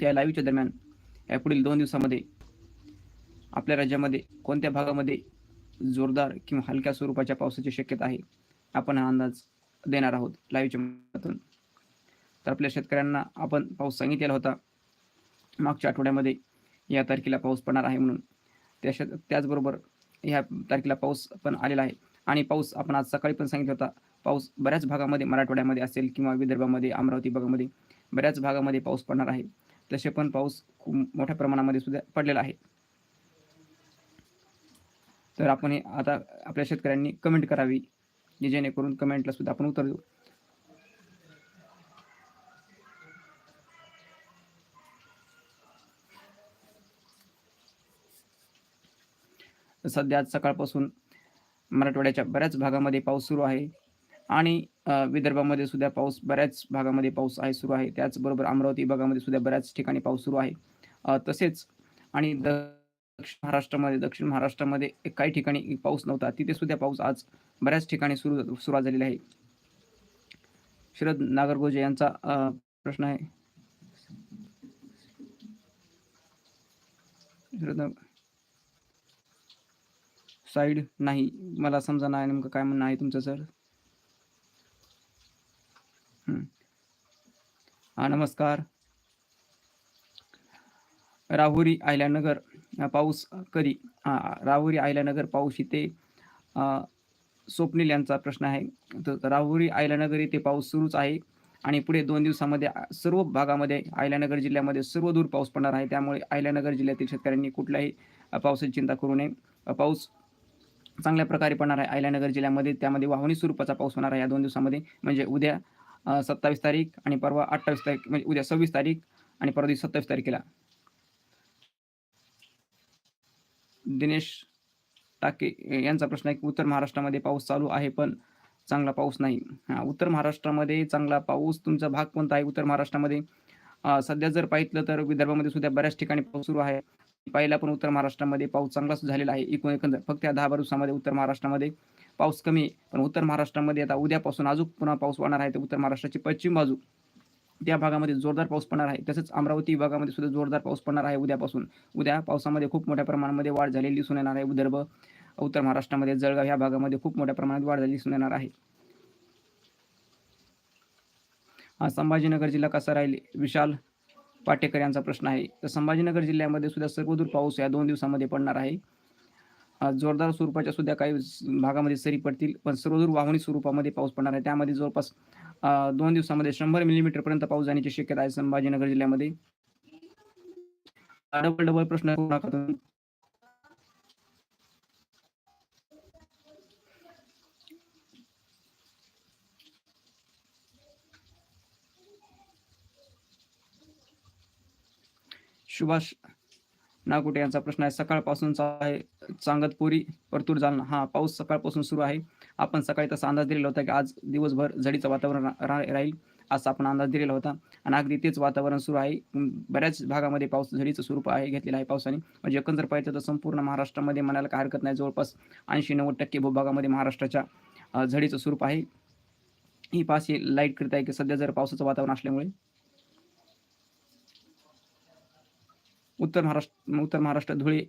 त्या लाईव्हच्या दरम्यान या पुढील दोन दिवसामध्ये आपल्या राज्यामध्ये कोणत्या भागामध्ये जोरदार किंवा हलक्या स्वरूपाच्या पावसाची शक्यता आहे आपण हा अंदाज देणार आहोत लाईव्हच्या माध्यमातून. तर आपल्या शेतकऱ्यांना आपण पाऊस सांगितलेला होता मागच्या आठवड्यामध्ये या तारखेला पाऊस पडणार आहे म्हणून. त्या शेत त्याचबरोबर ह्या तारखेला पाऊस पण आलेला आहे आणि पाऊस आपण आज सकाळी पण सांगितलं होता पाऊस बऱ्याच भागामध्ये मराठवाड्यामध्ये असेल किंवा विदर्भामध्ये अमरावती भागामध्ये बऱ्याच भागामध्ये पाऊस पडणार आहे. तसे पण पाऊस खूप मोठ्या प्रमाणामध्ये सुद्धा पडलेला आहे. तर आपण हे आता आपल्या शेतकऱ्यांनी कमेंट करावी जेणेकरून कमेंटला सुद्धा आपण उत्तर देऊ. सध्या आज सकाळपासून मराठवाड्याच्या बऱ्याच भागामध्ये पाऊस सुरू आहे. आणि विदर्भामध्ये सुद्धा पाऊस बऱ्याच भागामध्ये पाऊस आहे सुरू आहे. त्याचबरोबर अमरावती भागामध्ये सुद्धा बऱ्याच ठिकाणी पाऊस सुरू आहे. तसेच आणि दक्षिण महाराष्ट्रामध्ये दक्षिण महाराष्ट्रामध्ये काही ठिकाणी पाऊस नव्हता. तिथे सुद्धा पाऊस आज बऱ्याच ठिकाणी सुरू सुरुवात झालेली आहे. शरद नागरगोजे यांचा प्रश्न आहे. साईड नाही. मला समजा नाही नेमकं काय म्हणणं आहे तुमचं सर? हा नमस्कार. राहुरी आयल्यानगर पाऊस कधी? राहुरी आयल्यानगर पाऊस इथे स्वप्नील यांचा प्रश्न आहे. तर राहुरी आयल्यानगर इथे पाऊस सुरूच आहे आणि पुढे दोन दिवसामध्ये सर्व भागामध्ये आयल्यानगर जिल्ह्यामध्ये सर्व दूर पाऊस पडणार आहे. त्यामुळे आयल्यानगर जिल्ह्यातील शेतकऱ्यांनी कुठल्याही पावसाची चिंता करू नये. पाऊस चांगल्या प्रकारे पडणार आहे आयल्यानगर जिल्ह्यामध्ये. त्यामध्ये वाहनी स्वरूपाचा पाऊस होणार आहे या दोन दिवसामध्ये. म्हणजे उद्या सत्तावीस तारीख आणि परवा अठ्ठावीस तारीख म्हणजे उद्या सव्वीस तारीख आणि परवा दिवशी सत्तावीस तारखेला. दिनेश टाके यांचा प्रश्न आहे की उत्तर महाराष्ट्रामध्ये पाऊस चालू आहे पण चांगला पाऊस नाही. हा उत्तर महाराष्ट्रामध्ये चांगला पाऊस तुमचा भाग कोणता आहे उत्तर महाराष्ट्रामध्ये? सध्या जर पाहिलं तर विदर्भामध्ये सुद्धा बऱ्याच ठिकाणी पाऊस सुरू आहे. पहिला पण उत्तर महाराष्ट्रामध्ये पाऊस चांगलाच झालेला आहे एकूण एकंदर. फक्त या दहा बारा दिवसामध्ये उत्तर महाराष्ट्रामध्ये पाऊस कमी आहे. पण उत्तर महाराष्ट्रामध्ये आता उद्यापासून अजून पुन्हा पाऊस वाढणार आहे. तर उत्तर महाराष्ट्राची पश्चिम बाजू त्या भागामध्ये जोरदार पाऊस पडणार आहे. तसंच अमरावती विभागामध्ये सुद्धा जोरदार पाऊस पडणार आहे उद्यापासून. उद्या पावसामध्ये खूप मोठ्या प्रमाणामध्ये वाढ झालेली दिसून येणार आहे. विदर्भ उत्तर महाराष्ट्रामध्ये जळगाव ह्या भागामध्ये खूप मोठ्या प्रमाणात वाढ झालेली दिसून येणार आहे. हा संभाजीनगर जिल्हा कसा राहील? विशाल पाटेकर यांचा प्रश्न आहे. तर संभाजीनगर जिल्ह्यामध्ये सुद्धा सर्वदूर पाऊस या दोन दिवसामध्ये पडणार आहे. जोरदार स्वरूपाच्या सुद्धा काही भागामध्ये सरी पडतील. पण सर्वदूर वाहनी स्वरूपामध्ये पाऊस पडणार आहे. त्यामध्ये जवळपास दोन दिवसामध्ये शंभर मिलीमीटर पर्यंत पाऊस जाण्याची शक्यता आहे संभाजीनगर जिल्ह्यामध्ये. डबल डबल प्रश्न करू नका तुम्ही. सुभाष नागुटे यांचा प्रश्न आहे. सकाळपासूनचा आहे. चांगतपुरी परतूर जालना. हा पाऊस सकाळपासून सुरू आहे. आपण सकाळी तसा अंदाज दिलेला होता की आज दिवसभर झडीचं वातावरण रा- राहील असा आपण अंदाज दिलेला होता. आणि अगदी तेच वातावरण सुरू आहे. बऱ्याच भागामध्ये पाऊस झडीचं स्वरूप आहे घेतलेलं आहे पावसाने. म्हणजे एकंदर पाहिजे तर संपूर्ण महाराष्ट्रामध्ये म्हणायला काय हरकत नाही. जवळपास ऐंशी नव्वद टक्के भूभागामध्ये महाराष्ट्राच्या झडीचं स्वरूप आहे. ही पास ही लाइट करीत आहे की सध्या जर पावसाचं वातावरण असल्यामुळे? उत्तर महाराष्ट्र उत्तर महाराष्ट्र धुळे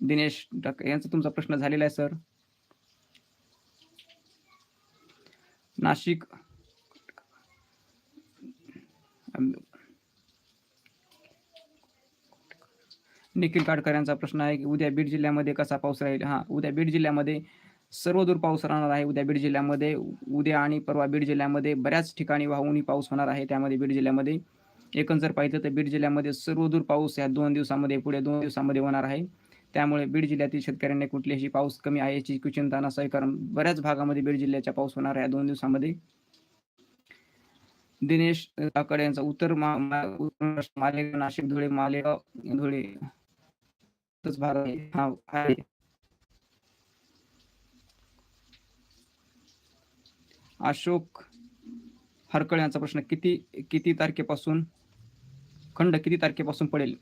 दिनेश टाक यांचा तुमचा प्रश्न झालेला आहे सर. नाशिक निखिल काटकर यांचा प्रश्न आहे की उद्या बीड जिल्ह्यामध्ये कसा पाऊस राहील? हा उद्या बीड जिल्ह्यामध्ये सर्वदूर पाऊस राहणार आहे. उद्या बीड जिल्ह्यामध्ये उद्या आणि परवा बीड जिल्ह्यामध्ये बऱ्याच ठिकाणी वाहूनही पाऊस होणार आहे. त्यामध्ये बीड जिल्ह्यामध्ये एकूण जर पाहिजे तर बीड जिल्ह्यामध्ये सर्वदूर पाऊस या दोन दिवसामध्ये पुढे दोन दिवसामध्ये होणार आहे. त्यामुळे बीड जिल्ह्यातील शेतकऱ्यांनी कुठलीही पाऊस कमी आहे याची चिंता नसावी कारण बऱ्याच भागामध्ये बीड जिल्ह्याचा पाऊस होणार आहे या दोन दिवसामध्ये. दिनेश काकडे यांचा उत्तर मालेगाव नाशिक धुळे मालेगाव धुळे भाग हा आहे. अशोक हरकळ यांचा प्रश्न किती किती तारखेपासून खंड किती तारखेपासून पडेल?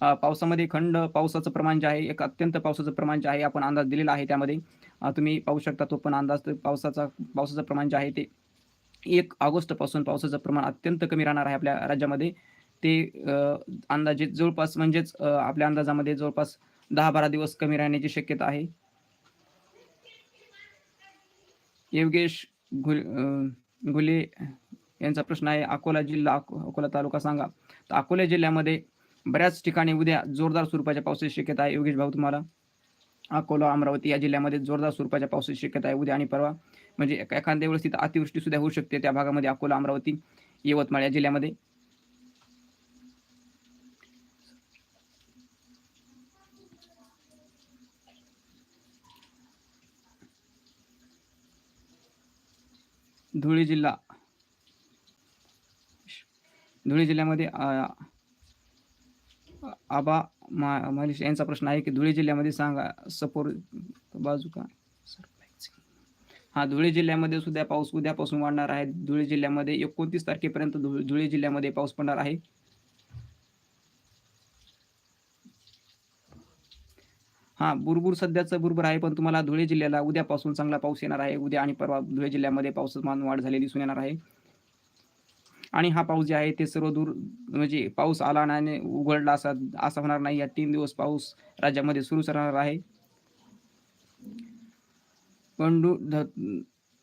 पावसामध्ये खंड पावसाचं प्रमाण जे आहे एक अत्यंत पावसाचं प्रमाण जे आहे आपण अंदाज दिलेला आहे त्यामध्ये. तुम्ही पाहू शकता तो पण अंदाज पावसाचा पावसाचं प्रमाण जे आहे ते एक ऑगस्टपासून पावसाचं प्रमाण अत्यंत कमी राहणार आहे आपल्या राज्यामध्ये. ते अंदाजे जवळपास म्हणजेच आपल्या अंदाजामध्ये जवळपास दहा बारा दिवस कमी राहण्याची शक्यता आहे. योगेश घुल गुले यांचा प्रश्न आहे. अकोला जिल्हा अको- अकोला तालुका सांगा. तर अकोला जिल्ह्यामध्ये बऱ्याच ठिकाणी उद्या जोरदार स्वरूपाच्या पावसाची शक्यता आहे. योगेश भाऊ तुम्हाला अकोला अमरावती या जिल्ह्यामध्ये जोरदार स्वरूपाच्या पावसाची शक्यता आहे उद्या आणि परवा. म्हणजे एका- एखाद्या वेळेस तिथं अतिवृष्टी सुद्धा होऊ शकते. त्या भागामध्ये अकोला अमरावती यवतमाळ या जिल्ह्यामध्ये. धुळे जिल्हा. धुळे जिल्ह्यामध्ये आबा मा महेश यांचा प्रश्न आहे की धुळे जिल्ह्यामध्ये सांगा सपोर बाजू का? हा धुळे जिल्ह्यामध्ये सुद्धा पाऊस उद्यापासून वाढणार आहे. धुळे जिल्ह्यामध्ये एकोणतीस तारखेपर्यंत धु- धुळे जिल्ह्यामध्ये पाऊस पडणार आहे. हा बुरबुर सध्याचं बुरबुर आहे पण तुम्हाला धुळे जिल्ह्याला उद्यापासून चांगला पाऊस येणार आहे. उद्या आणि परवा धुळे जिल्ह्यामध्ये पावसामान वाढ झालेली दिसून येणार आहे. आणि हा पाऊस जे आहे ते सर्व दूर म्हणजे पाऊस आला आणि उघडला असा असा होणार नाही. या तीन दिवस पाऊस राज्यामध्ये सुरूच राहणार आहे. पंडू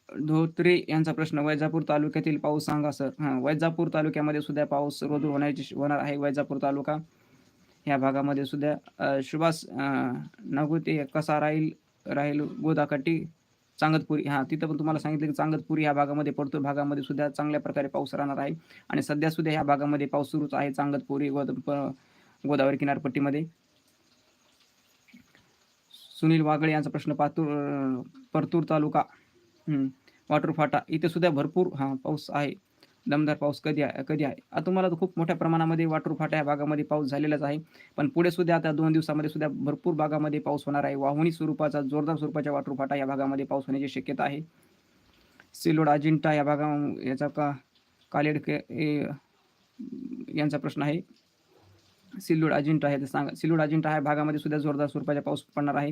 धोत्रे यांचा प्रश्न वैजापूर तालुक्यातील पाऊस सांगा सर. हां वैजापूर तालुक्यामध्ये सुद्धा पाऊस सर्व दूर होण्याची होणार आहे. वैजापूर तालुका ह्या भागामध्ये सुद्धा सुभाष नगुते कसा राहील राहील गोदाकाठी चांगतपुरी हां तिथं पण तुम्हाला सांगितलं की चांगतपुरी ह्या भागामध्ये पडतो भागामध्ये सुद्धा चांगल्या प्रकारे पाऊस राहणार आहे. आणि सध्या सुद्धा ह्या भागामध्ये पाऊस सुरूच आहे चांगतपुरी गोद प- गोदावरी किनारपट्टीमध्ये. सुनील वागळे यांचा प्रश्न पातूर परतूर तालुका हं, वाटूर फाटा इथे सुद्धा भरपूर हा पाऊस आहे. दमदार पाऊस कधी आहे कधी आहे? आता तुम्हाला तर खूप मोठ्या प्रमाणामध्ये वाटूर फाटा या भागामध्ये पाऊस झालेलाच आहे. पण पुढे सुद्धा आता दोन दिवसामध्ये सुद्धा भरपूर भागामध्ये पाऊस होणार आहे. वाहुणी स्वरूपाचा जोरदार स्वरूपाच्या वाटूर फाटा या भागामध्ये पाऊस होण्याची शक्यता आहे. सिलोड अजिंठा या भागा याचा का कालेड यांचा प्रश्न आहे. सिल्लोड अजिंठा आहे ते सांगा सिल्लोड अजिंठा ह्या भागामध्ये सुद्धा जोरदार स्वरूपाचा पाऊस पडणार आहे.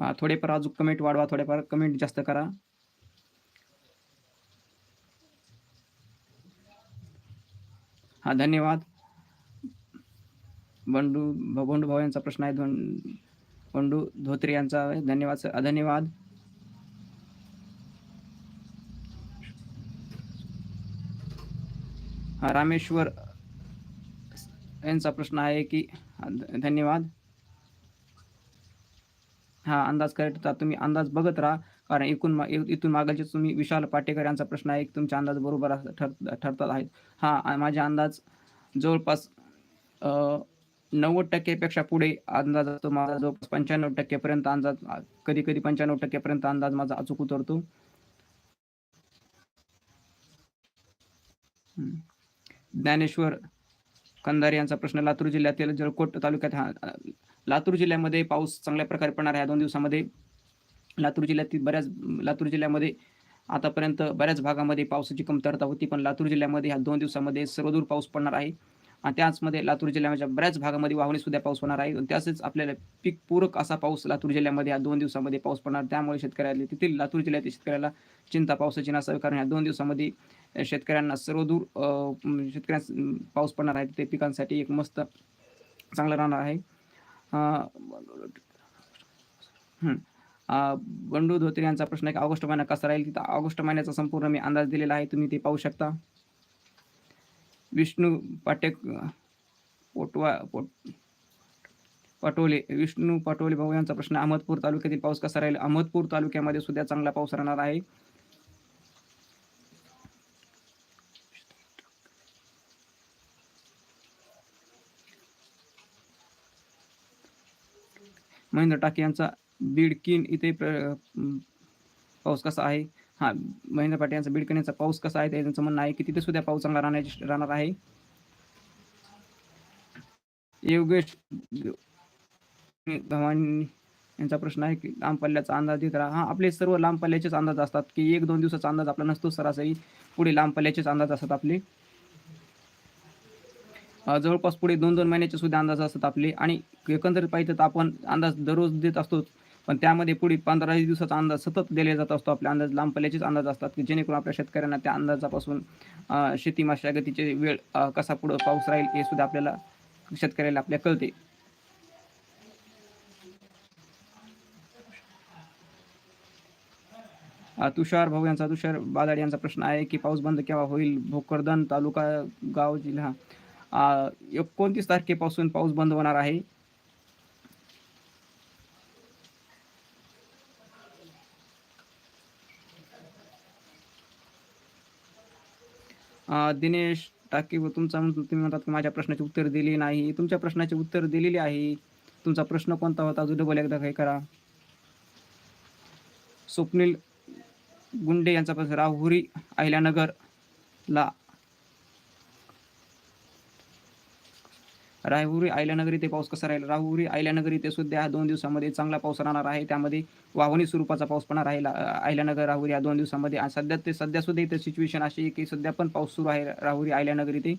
थोडेफार अजून कमेंट वाढवा थोडेफार कमेंट जास्त करा. हा धन्यवाद. बंडू भ- बंडू भाऊ यांचा प्रश्न आहे धन बंडू धोत्रे यांचा आहे. धन्यवाद सर. धन्यवाद. हा रामेश्वर यांचा प्रश्न आहे की धन्यवाद. हा अंदाज करेक्ट तुम्ही अंदाज बघत राहा. कारण एकूण इथून मागायचे तुम्ही विशाल पाटेकर यांचा प्रश्न आहे की तुमचे अंदाज बरोबर ठर ठरतात आहेत. हा माझे अंदाज जवळपास नव्वद टक्केपेक्षा पुढे अंदाज असतो माझा. जवळपास पंच्याण्णव टक्केपर्यंत अंदाज कधी कधी पंच्याण्णव टक्केपर्यंत अंदाज माझा अचूक उतरतो. ज्ञानेश्वर कंदारे यांचा प्रश्न लातूर जिल्ह्यातील जळकोट तालुक्यात हा लातूर जिल्ह्यामध्ये पाऊस चांगल्या प्रकारे पडणार आहे. या दोन दिवसामध्ये लातूर जिल्ह्यातील बऱ्याच लातूर जिल्ह्यामध्ये आतापर्यंत बऱ्याच भागामध्ये पावसाची कमतरता होती पण लातूर जिल्ह्यामध्ये ह्या दोन दिवसामध्ये सर्वदूर पाऊस पडणार आहे. आणि त्याचमध्ये लातूर जिल्ह्याच्या बऱ्याच भागामध्ये वाहने सुद्धा पाऊस होणार आहे. तसेच आपल्याला पीक पूरक असा पाऊस लातूर जिल्ह्यामध्ये ह्या दोन दिवसामध्ये पाऊस पडणार. त्यामुळे शेतकऱ्याला तिथील लातूर जिल्ह्यातील शेतकऱ्याला चिंता पावसाची नसावी कारण ह्या दोन दिवसामध्ये शेतकऱ्यांना सर्वदूर शेतकऱ्यांना पाऊस पडणार आहे. ते पिकांसाठी एक मस्त चांगलं राहणार आहे. बंडू धोत्रे यांचा प्रश्न आहे की ऑगस्ट महिना कसा राहील? तिथं ऑगस्ट महिन्याचा संपूर्ण मी अंदाज दिलेला आहे. तुम्ही ते पाहू शकता. विष्णू पाटेक पोटवा पोट पटोले विष्णू पटोले भाऊ यांचा प्रश्न अहमदपूर तालुक्यातील पाऊस कसा राहील? अहमदपूर तालुक्यामध्ये सुद्धा चांगला पाऊस राहणार आहे. महेंद्र टाके यांचा बीडकीन इथे पाऊस कसा आहे? हा महेंद्र पाटील यांचा बीडकीन यांचा पाऊस कसा आहे? त्यांचं म्हणणं आहे की तिथे सुद्धा पाऊस चांगला राहण्याची राहणार आहे. योगेश भवानी यांचा प्रश्न आहे की लांब पल्ल्याचा अंदाज देत राहा. हा आपले सर्व लांब पल्ल्याचेच अंदाज असतात की एक दोन दिवसाचा अंदाज आपला नसतो सरासरी. पुढे लांब पल्ल्याचेच अंदाज असतात आपले. जवळपास पुढे दोन दोन महिन्याचे सुद्धा अंदाज असतात आपले. आणि एकंदरीत पाहिजे तर आपण अंदाज दररोज देत असतोच. पण त्यामध्ये पुढे पंधरा दिवसाचा अंदाज सतत दिला जात असतो. आपले अंदाज लांब पल्ल्याचेच अंदाज असतात की जेणेकरून आपल्या शेतकऱ्यांना त्या अंदाजापासून शेती मशागतीचे वेळ कसा पुढं पाऊस राहील हे सुद्धा आपल्याला शेतकऱ्याला आपल्या कळते. तुषार भाऊ यांचा तुषार बादाड यांचा प्रश्न आहे की पाऊस बंद केव्हा होईल? भोकरदन तालुका गाव जिल्हा. एकोणतीस तारखेपासून पाऊस बंद होणार आहे. दिनेश टाकी तुमचा तुम्ही म्हणतात की माझ्या प्रश्नाचे उत्तर दिले नाही. तुमच्या प्रश्नाचे उत्तर दिलेले आहे. तुमचा प्रश्न कोणता होता? अजून डबल एकदा काही करा. स्वप्नील गुंडे यांचा प्रश्न राहुरी अहिल्यानगरला राहुरी आयल्यानगर इथे पाऊस कसा राहील? राहुरी आयल्यानगर इथे सुद्धा ह्या दोन दिवसामध्ये चांगला पाऊस राहणार आहे. त्यामध्ये वाहनी स्वरूपाचा पाऊस पण आहे आयल्यानगर अहिल्यानगर राहुरी या दोन दिवसामध्ये. आणि सध्या ते सध्या सुद्धा इथे सिच्युएशन अशी आहे की सध्या पण पाऊस सुरू आहे राहुरी आयल्यानगर इथे.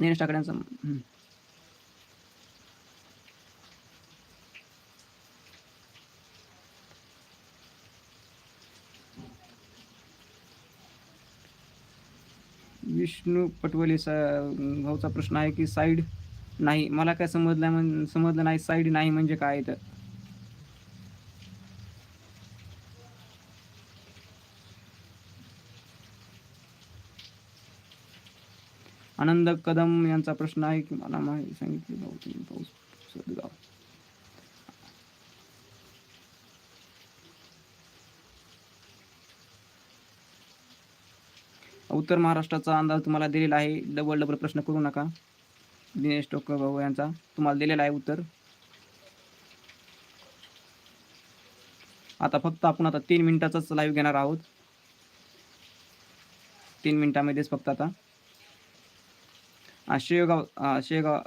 दिनेश टाकड्यांचं विष्णू पटवले सा भाऊचा प्रश्न आहे की साईड नाही. मला काय समजलं म्हण समजलं नाही साईड नाही म्हणजे काय तर? आनंद कदम यांचा प्रश्न आहे की मला माहिती सांगितली भाऊ तुम्ही पाऊस सदगाव. उत्तर महाराष्ट्राचा अंदाज तुम्हाला दिलेला आहे. डबल डबल प्रश्न करू नका. दिनेश टोकर भाऊ यांचा तुम्हाला दिलेला आहे उत्तर. आता फक्त आपण आता तीन मिनिटाचाच लाईव्ह घेणार आहोत. तीन मिनिटामध्येच फक्त आता. शेगाव शेगाव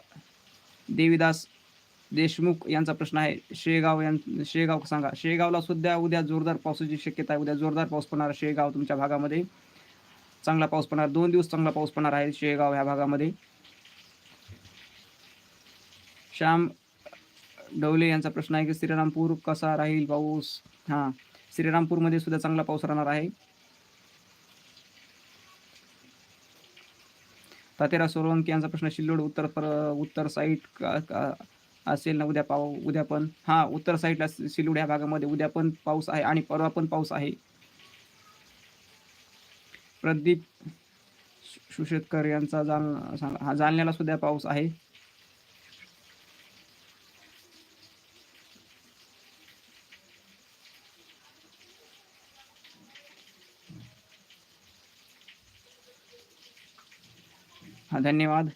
देवीदास देशमुख यांचा प्रश्न आहे. शेगाव यां शेगाव सांगा. शेगावला सुद्धा उद्या जोरदार पावसाची शक्यता आहे. उद्या जोरदार पाऊस पडणार शेगाव तुमच्या भागामध्ये. चांगला पाऊस पडणार दोन दिवस चांगला पाऊस पडणार आहे शेगाव ह्या भागामध्ये. श्याम डवले यांचा प्रश्न आहे की श्रीरामपूर कसा राहील पाऊस? हां श्रीरामपूरमध्ये सुद्धा चांगला पाऊस राहणार आहे. तातेरा सोळंकी यांचा प्रश्न शिल्लोड उत्तर पर उत्तर साईड का- असेल ना उद्या पाऊ उद्या पण? हां उत्तर साईडला सिल्लोड या भागामध्ये उद्या पण पाऊस आहे आणि परवा पण पाऊस आहे. प्रदीप सुशेतकर यांचा जाल सांग- हा जालन्याला सुद्धा पाऊस आहे. हा धन्यवाद.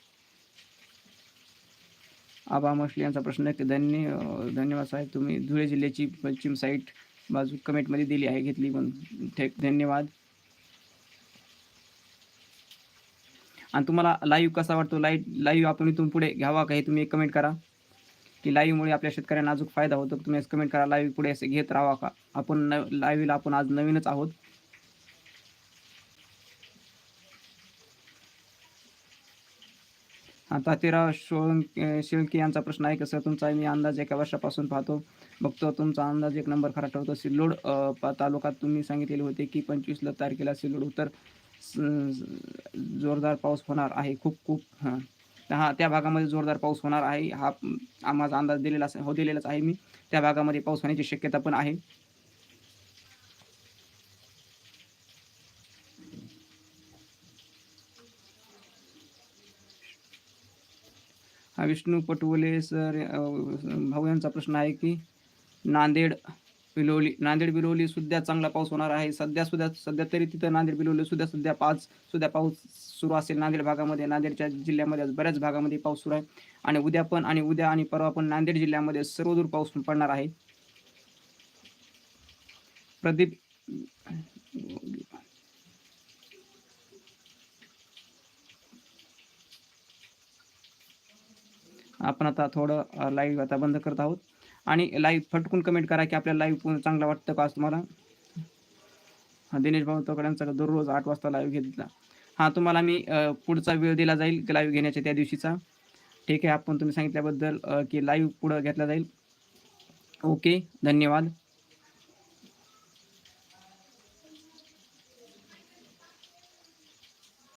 आबा मशली यांचा प्रश्न आहे की धन्य धन्यवाद साहेब तुम्ही धुळे जिल्ह्याची पश्चिम साईट बाजू कमेंटमध्ये दिली आहे घेतली पण थेक धन्यवाद. आणि तुम्हाला लाईव्ह कसा वाटतो? लाईव्ह लाईव्ह आपण इथून पुढे घ्यावा का हे तुम्ही एक कमेंट करा. की लाईव्हमुळे आपल्या शेतकऱ्यांना अजून फायदा होतो तुम्ही कमेंट करा. लाईव्ह पुढे असे घेत राहावा का? आपण न लाईव्हला आपण आज नवीनच आहोत. हा तातेराव सोळंके शेळके यांचा प्रश्न आहे कसं तुमचा मी अंदाज एका वर्षापासून पाहतो. बघतो तुमचा अंदाज एक नंबर खरा ठरतो. सिल्लोड तालुक्यात तुम्ही सांगितलेले होते की पंचवीस तारखेला सिल्लोड उत्तर जोरदार पाऊस होणार आहे खूप खूप हां. हा त्या भागामध्ये जोरदार पाऊस होणार आहे हा माझा अंदाज दिलेला हो दिलेलाच आहे मी. त्या भागामध्ये पाऊस होण्याची शक्यता पण आहे. हा विष्णू पटवले सर भाऊ यांचा प्रश्न आहे की नांदेड बिलोली नांदेड बिलोली सुद्धा चांगला पाऊस होणार आहे. सध्या सुद्धा सध्या तरी तिथं नांदेड बिलोली सुद्धा सध्या पाच सुद्धा पाऊस सुरू असेल नांदेड भागामध्ये. नांदेडच्या जिल्ह्यामध्ये आज बऱ्याच भागामध्ये पाऊस सुरू आहे. आणि उद्या पण आणि उद्या आणि परवा पण नांदेड जिल्ह्यामध्ये सर्वदूर पाऊस पडणार आहे. प्रदीप आपण आता थोडं लाईव्ह आता बंद करत आहोत. आणि लाईव्ह फटकून कमेंट करा की आपल्याला लाईव्ह चांगला वाटतं का तुम्हाला. हा दिनेश भाऊ तोकड्यांचा दररोज आठ वाजता लाईव्ह घेतला. हां तुम्हाला मी पुढचा वेळ दिला जाईल लाईव्ह घेण्याच्या त्या दिवशीचा. ठीक आहे आपण तुम्ही सांगितल्याबद्दल की लाईव्ह पुढं घेतला जाईल. ओके धन्यवाद.